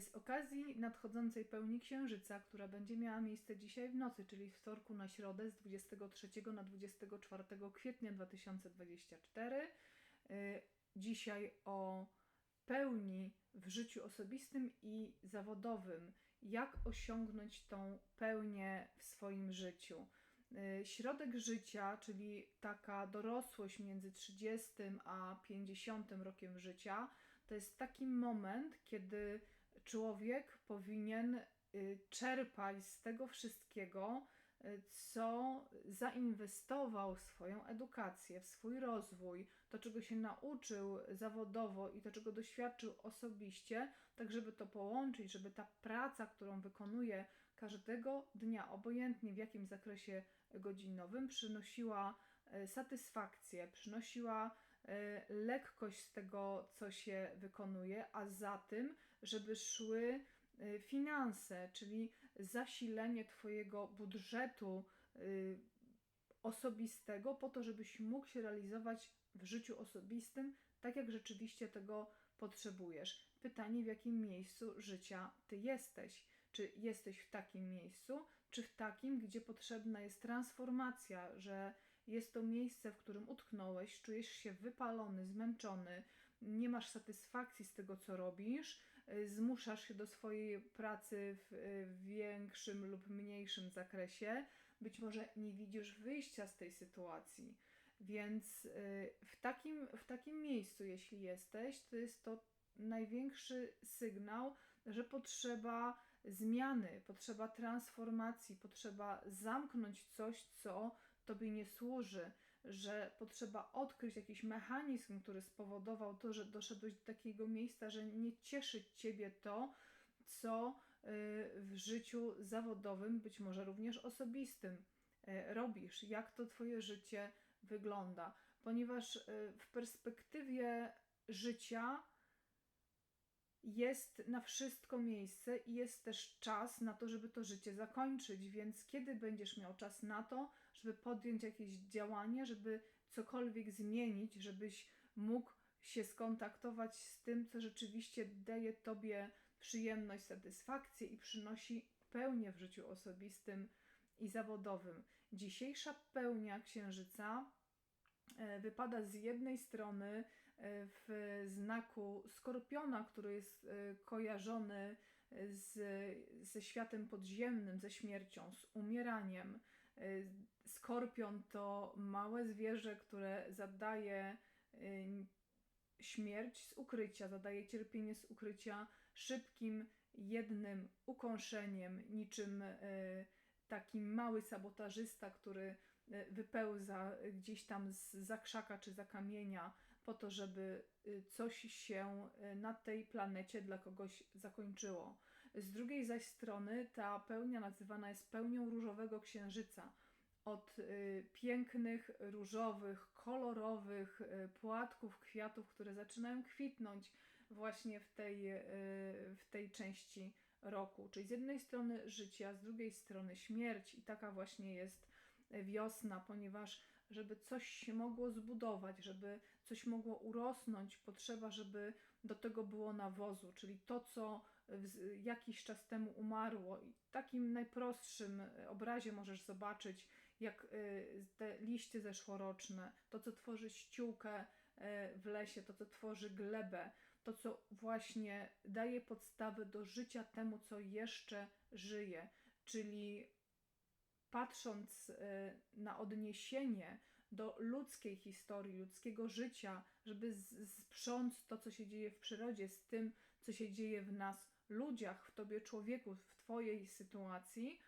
Z okazji nadchodzącej pełni księżyca, która będzie miała miejsce dzisiaj w nocy, czyli wtorku na środę z 23 na 24 kwietnia 2024, y, dzisiaj o pełni w życiu osobistym i zawodowym, jak osiągnąć tą pełnię w swoim życiu. Y, środek życia, czyli taka dorosłość między 30 a 50 rokiem życia, to jest taki moment, kiedy człowiek powinien y, czerpać z tego wszystkiego, y, co zainwestował w swoją edukację, w swój rozwój, to czego się nauczył zawodowo i to czego doświadczył osobiście, tak żeby to połączyć, żeby ta praca, którą wykonuje każdego dnia, obojętnie w jakim zakresie godzinowym, przynosiła y, satysfakcję, przynosiła lekkość z tego, co się wykonuje, a za tym, żeby szły e, finanse, czyli zasilenie Twojego budżetu e, osobistego, po to, żebyś mógł się realizować w życiu osobistym tak, jak rzeczywiście tego potrzebujesz. Pytanie, w jakim miejscu życia Ty jesteś? Czy jesteś w takim miejscu, czy w takim, gdzie potrzebna jest transformacja, że jest to miejsce, w którym utknąłeś, czujesz się wypalony, zmęczony, nie masz satysfakcji z tego, co robisz, y, zmuszasz się do swojej pracy w y, większym lub mniejszym zakresie, być może nie widzisz wyjścia z tej sytuacji. Więc y, w takim, w takim miejscu, jeśli jesteś, to jest to największy sygnał, że potrzeba zmiany, potrzeba transformacji, potrzeba zamknąć coś, co Tobie nie służy, że potrzeba odkryć jakiś mechanizm, który spowodował to, że doszedłeś do takiego miejsca, że nie cieszy Ciebie to, co y, w życiu zawodowym, być może również osobistym y, robisz, jak to Twoje życie wygląda, ponieważ y, w perspektywie życia jest na wszystko miejsce i jest też czas na to, żeby to życie zakończyć. Więc kiedy będziesz miał czas na to, żeby podjąć jakieś działanie, żeby cokolwiek zmienić, żebyś mógł się skontaktować z tym, co rzeczywiście daje tobie przyjemność, satysfakcję i przynosi pełnię w życiu osobistym i zawodowym. Dzisiejsza pełnia księżyca E, wypada z jednej strony w znaku skorpiona, który jest e, kojarzony z, ze światem podziemnym, ze śmiercią, z umieraniem. Skorpion to małe zwierzę, które zadaje śmierć z ukrycia, zadaje cierpienie z ukrycia szybkim, jednym ukąszeniem, niczym taki mały sabotażysta, który E, wypełza gdzieś tam z zakrzaka czy za kamienia po to, żeby e, coś się e, na tej planecie dla kogoś zakończyło. Z drugiej zaś strony ta pełnia nazywana jest pełnią różowego księżyca. Od pięknych, różowych, kolorowych płatków, kwiatów, które zaczynają kwitnąć właśnie w tej, w tej części roku. Czyli z jednej strony życia, z drugiej strony śmierć, i taka właśnie jest wiosna, ponieważ żeby coś się mogło zbudować, żeby coś mogło urosnąć, potrzeba, żeby do tego było nawozu, czyli to, co jakiś czas temu umarło. I takim najprostszym obrazie możesz zobaczyć, jak y, te liście zeszłoroczne, to, co tworzy ściółkę y, w lesie, to, co tworzy glebę, to, co właśnie daje podstawy do życia temu, co jeszcze żyje, czyli patrząc y, na odniesienie do ludzkiej historii, ludzkiego życia, żeby sprząc to, co się dzieje w przyrodzie, z tym, co się dzieje w nas, ludziach, w tobie, człowieku, w twojej sytuacji,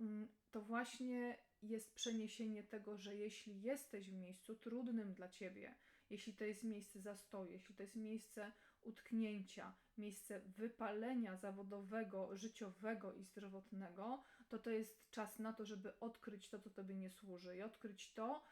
mm, to właśnie jest przeniesienie tego, że jeśli jesteś w miejscu trudnym dla ciebie, jeśli to jest miejsce zastoju, jeśli to jest miejsce utknięcia, miejsce wypalenia zawodowego, życiowego i zdrowotnego, to to jest czas na to, żeby odkryć to, co tobie nie służy i odkryć to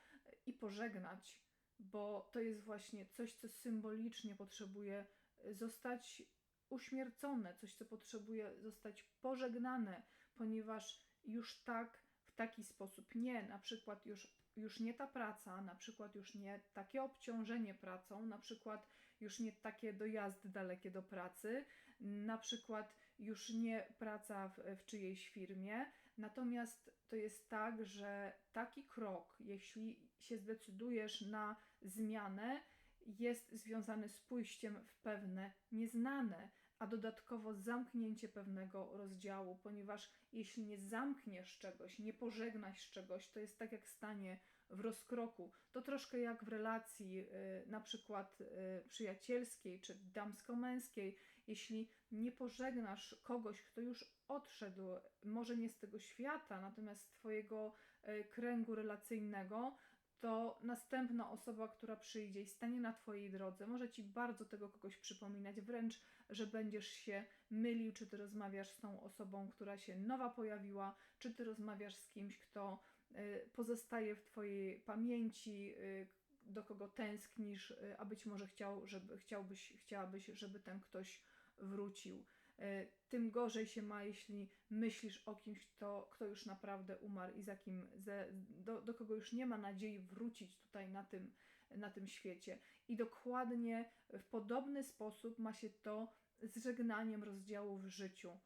i pożegnać, bo to jest właśnie coś, co symbolicznie potrzebuje zostać uśmiercone, coś, co potrzebuje zostać pożegnane, ponieważ już tak, w taki sposób. Nie, na przykład już już nie ta praca, na przykład już nie takie obciążenie pracą, na przykład już nie takie dojazdy dalekie do pracy, na przykład już nie praca w, w czyjejś firmie, natomiast to jest tak, że taki krok, jeśli się zdecydujesz na zmianę, jest związany z pójściem w pewne nieznane, a dodatkowo zamknięcie pewnego rozdziału, ponieważ jeśli nie zamkniesz czegoś, nie pożegnasz czegoś, to jest tak jak stanie w rozkroku. To troszkę jak w relacji, y, na przykład y, przyjacielskiej czy damsko-męskiej. Jeśli nie pożegnasz kogoś, kto już odszedł, może nie z tego świata, natomiast z Twojego y, kręgu relacyjnego, to następna osoba, która przyjdzie i stanie na Twojej drodze, może Ci bardzo tego kogoś przypominać, wręcz, że będziesz się mylił, czy Ty rozmawiasz z tą osobą, która się nowa pojawiła, czy Ty rozmawiasz z kimś, kto y, pozostaje w Twojej pamięci, y, do kogo tęsknisz, y, a być może chciał, żeby, chciałbyś, chciałabyś, żeby ten ktoś wrócił. E, tym gorzej się ma, jeśli myślisz o kimś, kto, kto już naprawdę umarł i za kim, ze, do, do kogo już nie ma nadziei wrócić tutaj na tym, na tym świecie. I dokładnie w podobny sposób ma się to z żegnaniem rozdziału w życiu,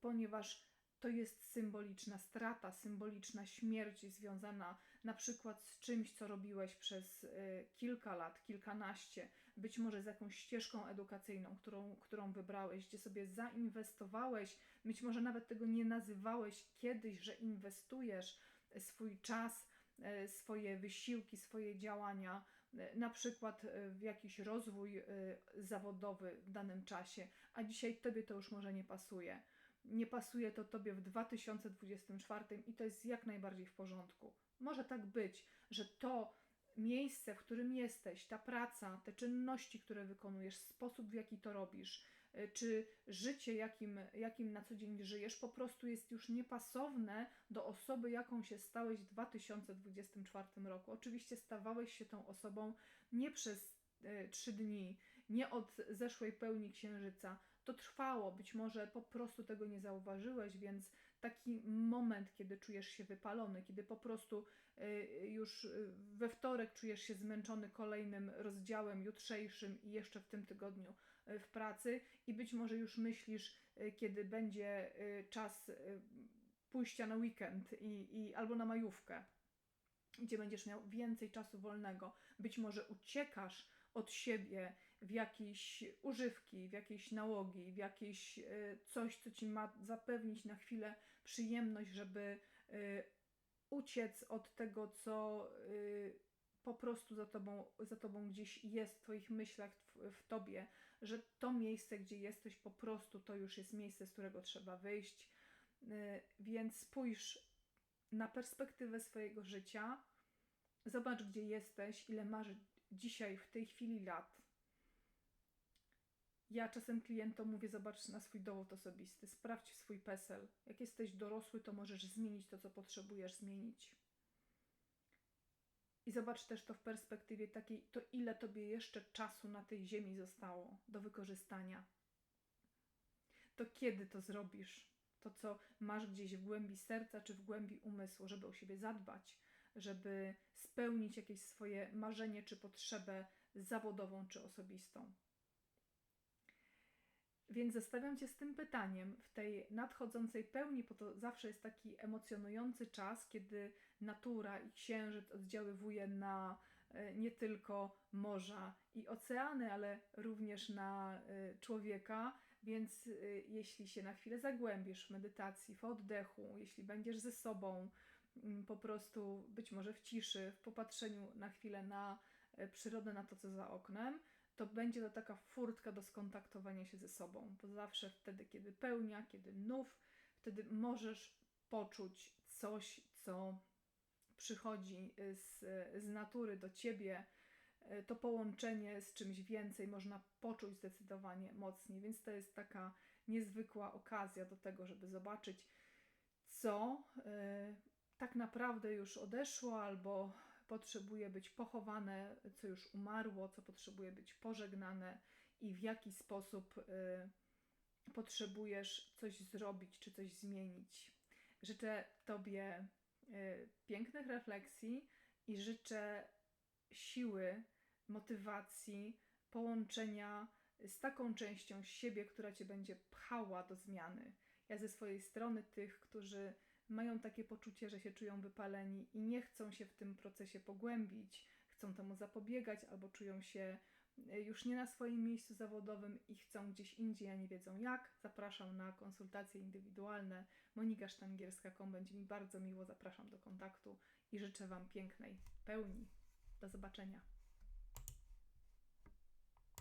ponieważ to jest symboliczna strata, symboliczna śmierć związana na przykład z czymś, co robiłeś przez y, kilka lat, kilkanaście, być może z jakąś ścieżką edukacyjną, którą, którą wybrałeś, gdzie sobie zainwestowałeś, być może nawet tego nie nazywałeś kiedyś, że inwestujesz swój czas, y, swoje wysiłki, swoje działania, y, na przykład w jakiś rozwój zawodowy w danym czasie, a dzisiaj tobie to już może nie pasuje nie pasuje to Tobie w 2024 i to jest jak najbardziej w porządku. Może tak być, że to miejsce, w którym jesteś, ta praca, te czynności, które wykonujesz, sposób, w jaki to robisz, y, czy życie, jakim, jakim na co dzień żyjesz, po prostu jest już niepasowne do osoby, jaką się stałeś w 2024 roku. Oczywiście stawałeś się tą osobą nie przez y, trzy dni, nie od zeszłej pełni księżyca, to trwało, być może po prostu tego nie zauważyłeś, więc taki moment, kiedy czujesz się wypalony, kiedy po prostu y, już y, we wtorek czujesz się zmęczony kolejnym rozdziałem jutrzejszym i jeszcze w tym tygodniu y, w pracy i być może już myślisz, kiedy będzie czas pójścia na weekend i, i albo na majówkę, gdzie będziesz miał więcej czasu wolnego. Być może uciekasz od siebie w jakieś używki, w jakieś nałogi, w jakieś coś, co ci ma zapewnić na chwilę przyjemność, żeby e, uciec od tego, co e, po prostu za tobą, za tobą gdzieś jest w Twoich myślach, w, w Tobie, że to miejsce, gdzie jesteś, po prostu to już jest miejsce, z którego trzeba wyjść. Więc spójrz na perspektywę swojego życia, zobacz, gdzie jesteś, ile masz dzisiaj, w tej chwili lat. Ja czasem klientom mówię, zobacz na swój dowód osobisty, sprawdź swój PESEL. Jak jesteś dorosły, to możesz zmienić to, co potrzebujesz zmienić. I zobacz też to w perspektywie takiej, to ile tobie jeszcze czasu na tej ziemi zostało do wykorzystania. To kiedy to zrobisz? To, co masz gdzieś w głębi serca czy w głębi umysłu, żeby o siebie zadbać, żeby spełnić jakieś swoje marzenie czy potrzebę zawodową czy osobistą. Więc zostawiam Cię z tym pytaniem w tej nadchodzącej pełni, bo to zawsze jest taki emocjonujący czas, kiedy natura i księżyc oddziaływuje na e, nie tylko morza i oceany, ale również na e, człowieka. Więc e, jeśli się na chwilę zagłębisz w medytacji, w oddechu, jeśli będziesz ze sobą, mm, po prostu być może w ciszy, w popatrzeniu na chwilę na przyrodę, na to, co za oknem, to będzie to taka furtka do skontaktowania się ze sobą, bo zawsze wtedy, kiedy pełnia, kiedy nów, wtedy możesz poczuć coś, co przychodzi z, z natury do ciebie. To połączenie z czymś więcej można poczuć zdecydowanie mocniej, więc to jest taka niezwykła okazja do tego, żeby zobaczyć, co y, tak naprawdę już odeszło albo potrzebuje być pochowane, co już umarło, co potrzebuje być pożegnane i w jaki sposób y, potrzebujesz coś zrobić czy coś zmienić. Życzę Tobie y, pięknych refleksji i życzę siły, motywacji, połączenia z taką częścią siebie, która cię będzie pchała do zmiany. Ja ze swojej strony tych, którzy mają takie poczucie, że się czują wypaleni i nie chcą się w tym procesie pogłębić, chcą temu zapobiegać albo czują się y, już nie na swoim miejscu zawodowym i chcą gdzieś indziej, a nie wiedzą jak, zapraszam na konsultacje indywidualne. Monika Sztangierska.com będzie mi bardzo miło, zapraszam do kontaktu i życzę Wam pięknej pełni. Do zobaczenia.